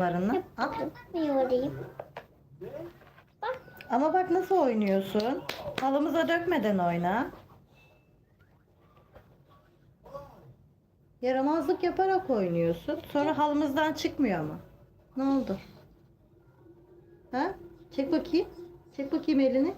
Barını. Al. Yapmıyorum. Ama bak nasıl oynuyorsun. Halımıza dökmeden oyna. Yaramazlık yaparak oynuyorsun. Sonra halımızdan çıkmıyor mu? Ne oldu? Ha? Çek bakayım. Çek bakayım elini.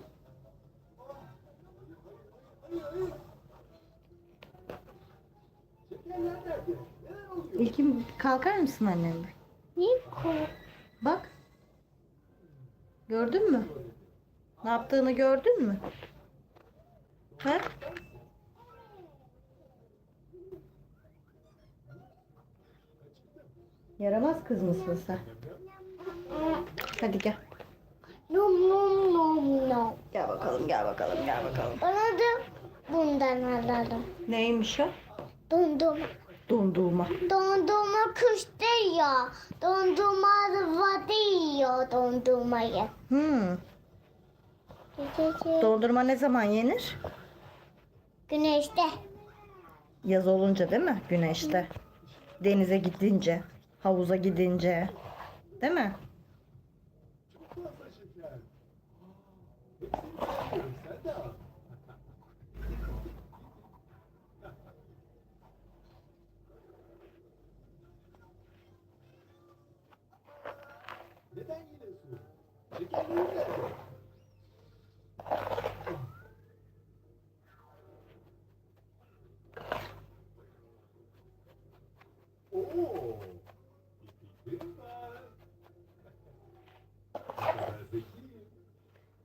İlkim kalkar mısın annemle? Niye kork? Bak. Gördün mü? Ne yaptığını gördün mü? He? Yaramaz kız mısın sen? Hadi gel. Nom nom nom nom. Gel bakalım, gel bakalım, gel bakalım. Bana da bundan alalım. Neymiş o? Dondurma. Dondurma. Dondurma kuştu ya. Dondurma vardı yiyor dondurmayı. Hmm. Dondurma ne zaman yenir? Güneşte. Yaz olunca değil mi? Güneşte. Denize gidince, havuza gidince. Değil mi? Oo.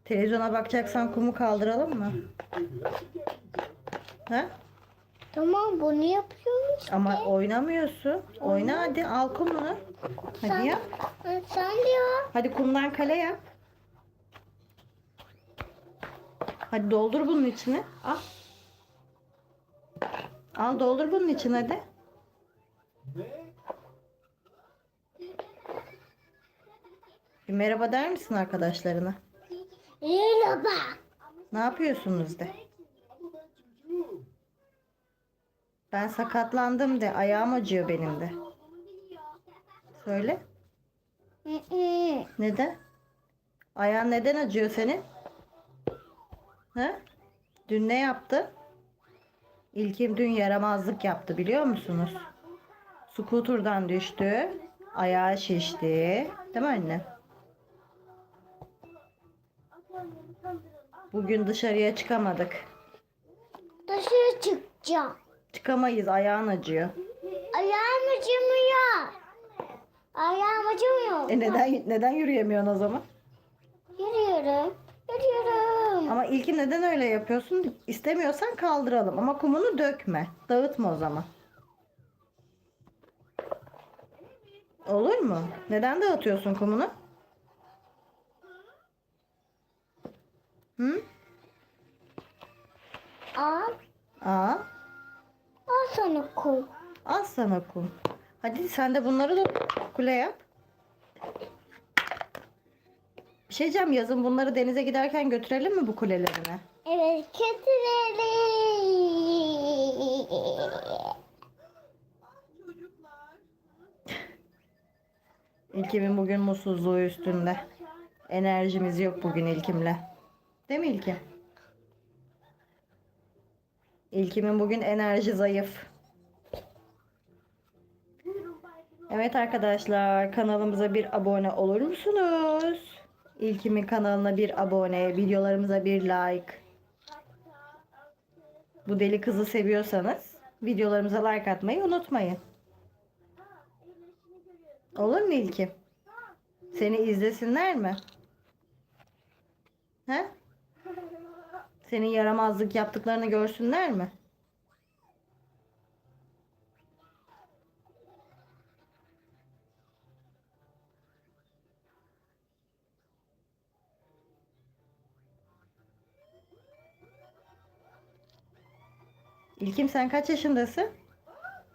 Televizyona bakacaksan kumu kaldıralım mı? Ha? Tamam bunu yapıyorum işte. Ama oynamıyorsun. Oyna hadi al kumunu. Hadi yap. Ha, Sen diyor. Hadi kumdan kale yap. Hadi doldur bunun içine. Al. Al doldur bunun içine hadi. Bir merhaba der misin arkadaşlarına? Merhaba. Ne yapıyorsunuz de. Ben sakatlandım de. Ayağım acıyor benim de. Söyle. Neden? Ayağın neden acıyor senin? Ha? Dün ne yaptı? İlkim dün yaramazlık yaptı biliyor musunuz? Skuturdan düştü. Ayağı şişti. Değil mi anne? Bugün dışarıya çıkamadık. Dışarı çıkacağım. Çıkamayız ayağın acıyor. Ayağım acımıyor. Ayağım acımıyor. E neden neden yürüyemiyorsun o zaman? Yürüyorum. Yürüyorum. Ama ilki neden öyle yapıyorsun? İstemiyorsan kaldıralım ama kumunu dökme. Dağıtma o zaman. Olur mu? Neden dağıtıyorsun kumunu? Hı? Al. Aa, Al sana kul. al sana kum. Hadi sen de bunları da kule yap. Bir şey diyeceğim yazın bunları denize giderken götürelim mi bu kulelerine? Evet getirelim. İlkim'in bugün mutsuzluğu üstünde. Enerjimiz yok bugün İlkim'le. Değil mi İlkim? İlkim'in bugün enerji zayıf. Evet arkadaşlar kanalımıza bir abone olur musunuz? İlkim'in kanalına bir abone, videolarımıza bir like. Bu deli kızı seviyorsanız videolarımıza like atmayı unutmayın. Olur mu İlkim? Seni izlesinler mi? He? Senin yaramazlık yaptıklarını görsünler mi? İlkim sen kaç yaşındasın?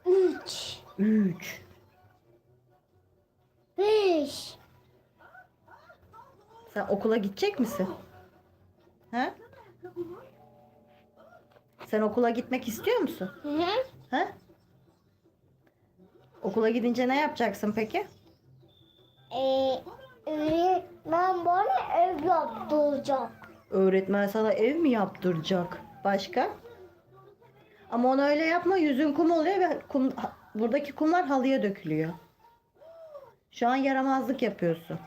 Üç. 3. Beş. Sen okula gidecek misin? He? Sen okula gitmek istiyor musun? Hı hı. He? Okula gidince ne yapacaksın peki? Ee, öğretmen bana ev yaptıracak. Öğretmen sana ev mi yaptıracak? Başka? Ama onu öyle yapma yüzün kum oluyor ve kum, buradaki kumlar halıya dökülüyor. Şu an yaramazlık yapıyorsun.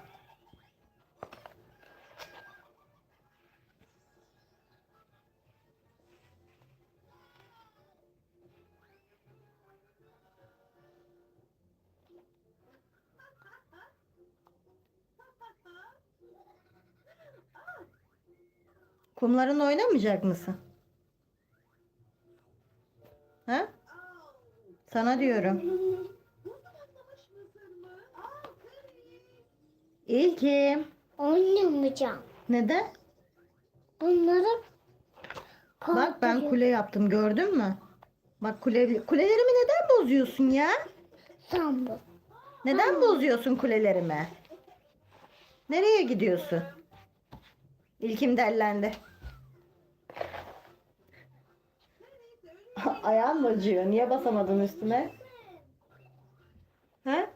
Kumların oynamayacak mısın? Ha? Sana diyorum. İlkim. Oynamayacağım. Neden? Bunları Bak ben kule yaptım gördün mü? Bak kule, kulelerimi neden bozuyorsun ya? Sen bu. Neden bozuyorsun kulelerimi? Nereye gidiyorsun? İlkim dellendi. Ayağın mı acıyor? Niye basamadın üstüne? He?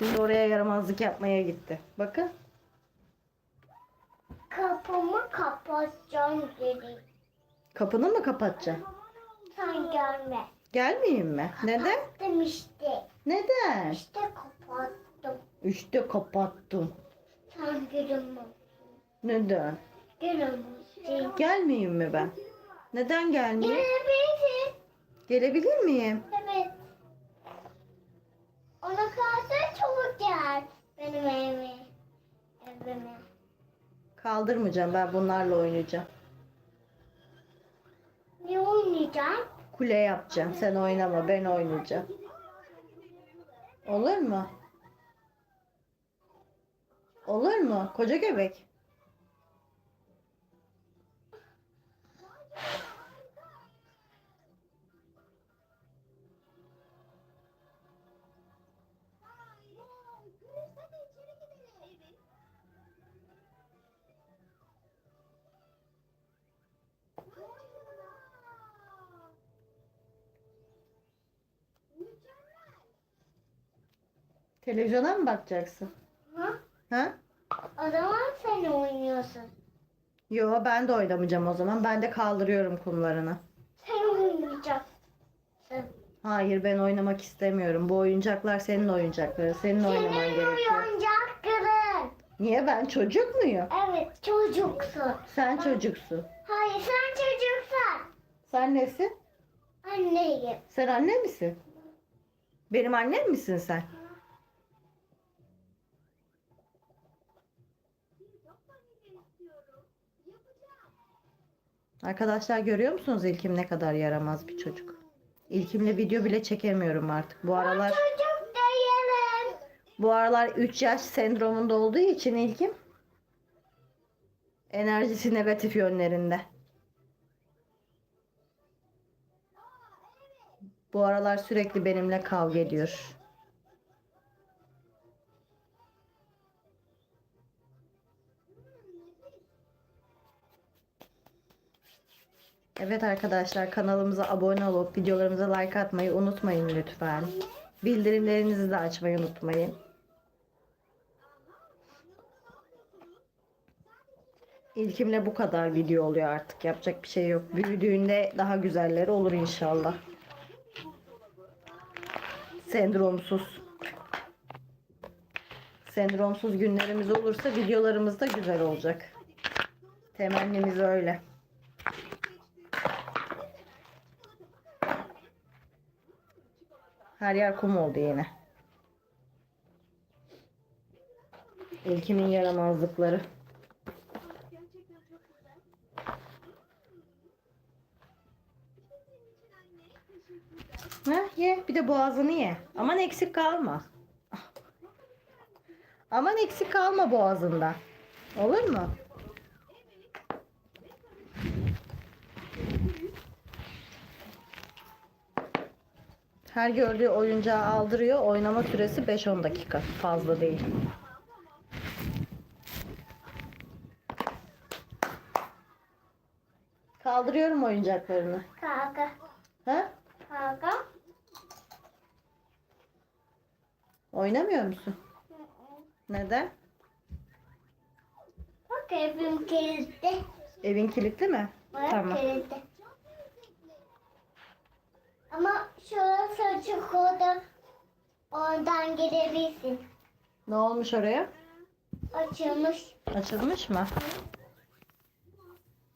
Şimdi oraya yaramazlık yapmaya gitti. Bakın. Kapımı kapatacağım dedi. Kapını mı kapatacaksın? Sen gelme. Gelmeyeyim mi? Neden? Kapattım işte. Neden? İşte kapattım. İşte kapattım. Sen görünme. Neden? Görünme. Gelmeyeyim mi ben? Neden gelmeyeyim? Gelebilirsin. Gelebilir miyim? Evet. Ona kalsa çabuk gel. Benim evime. Evime. Kaldırmayacağım. Ben bunlarla oynayacağım. Ne oynayacağım? Kule yapacağım. Sen oynama. Ben oynayacağım. Olur mu? Olur mu? Koca göbek. Televizyona mı bakacaksın? Ha? Ha? O zaman sen oynuyorsun. Yo ben de oynamayacağım o zaman. Ben de kaldırıyorum kumlarını. Sen oynayacaksın. Hayır ben oynamak istemiyorum. Bu oyuncaklar senin oyuncakların. Senin oynaman Senin gerekiyor. oyuncakların. Niye ben çocuk muyum? Evet çocuksun. Sen çocuksun. Hayır sen çocuksun. Sen nesin? Anneyim. Sen anne misin? Benim annem misin sen? Arkadaşlar görüyor musunuz İlkim ne kadar yaramaz bir çocuk? İlkimle video bile çekemiyorum artık. Bu aralar Çocuk değilim. bu aralar 3 yaş sendromunda olduğu için İlkim enerjisi negatif yönlerinde. Bu aralar sürekli benimle kavga ediyor. Evet arkadaşlar kanalımıza abone olup videolarımıza like atmayı unutmayın lütfen. Bildirimlerinizi de açmayı unutmayın. İlkimle bu kadar video oluyor artık. Yapacak bir şey yok. Büyüdüğünde daha güzelleri olur inşallah. Sendromsuz. Sendromsuz günlerimiz olursa videolarımız da güzel olacak. Temennimiz öyle. Her yer kum oldu yine. İlkimin yaramazlıkları. Ha, ye. Bir de boğazını ye. Aman eksik kalma. Aman eksik kalma boğazında. Olur mu? Her gördüğü oyuncağı aldırıyor. Oynama süresi 5-10 dakika. Fazla değil. Kaldırıyorum oyuncaklarını. Kaka. Ha? Kaka. Oynamıyor musun? Neden? Bak evim kilitli. Evin kilitli mi? Bak Tamam. kilitli. Ama şurası açık oldu. Oradan girebilirsin. Ne olmuş oraya? Açılmış. Açılmış mı?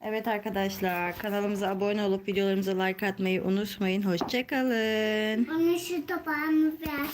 Evet arkadaşlar kanalımıza abone olup videolarımıza like atmayı unutmayın. Hoşçakalın. Onu şu tabağımı ver.